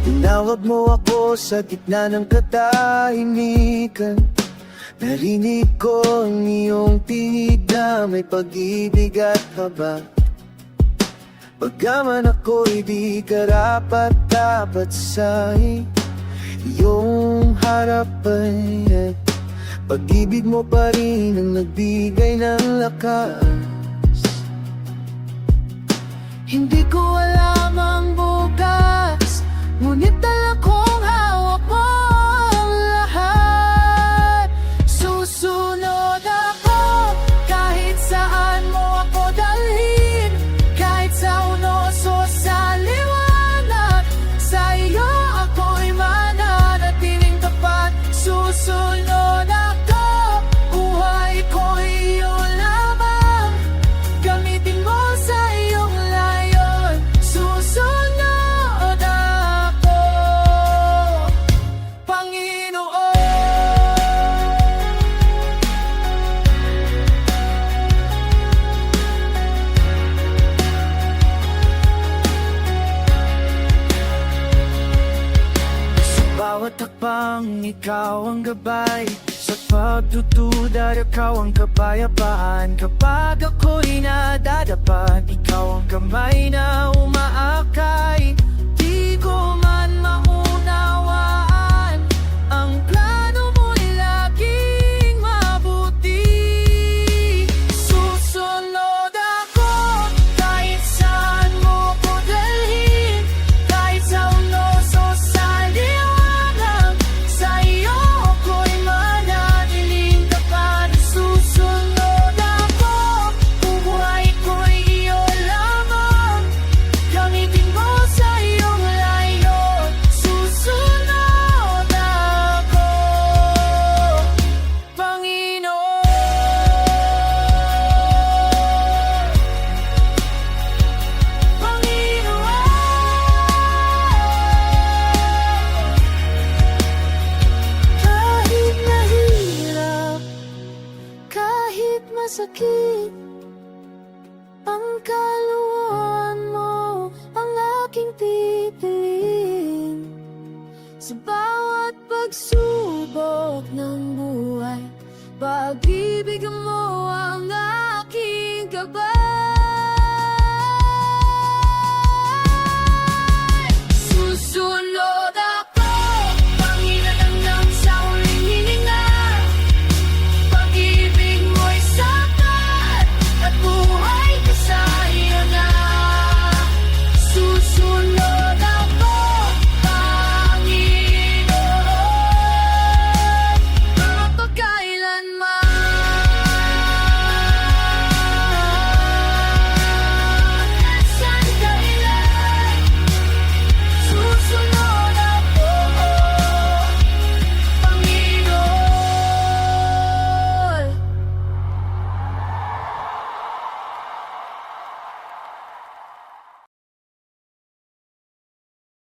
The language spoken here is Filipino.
Tinawag mo ako sa gitna ng katahimikan. Narinig ko ang iyong tinig may pag-ibig at haba. Pagkaman ako'y di karapat dapat sa iyong harapan. At Pag-ibig mo pa rin ang nagbigay ng lakas. Hindi ko alam soy bawat takbang ikaw ang gabay. Sa pagdududa ikaw ang kapayapaan Kapag ako'y nadadapat Ikaw ang kamay na Masakit. Ang kaluwan mo Ang aking pipiliin. Sa bawat pagsubok ng buhay Pag-ibig mo ang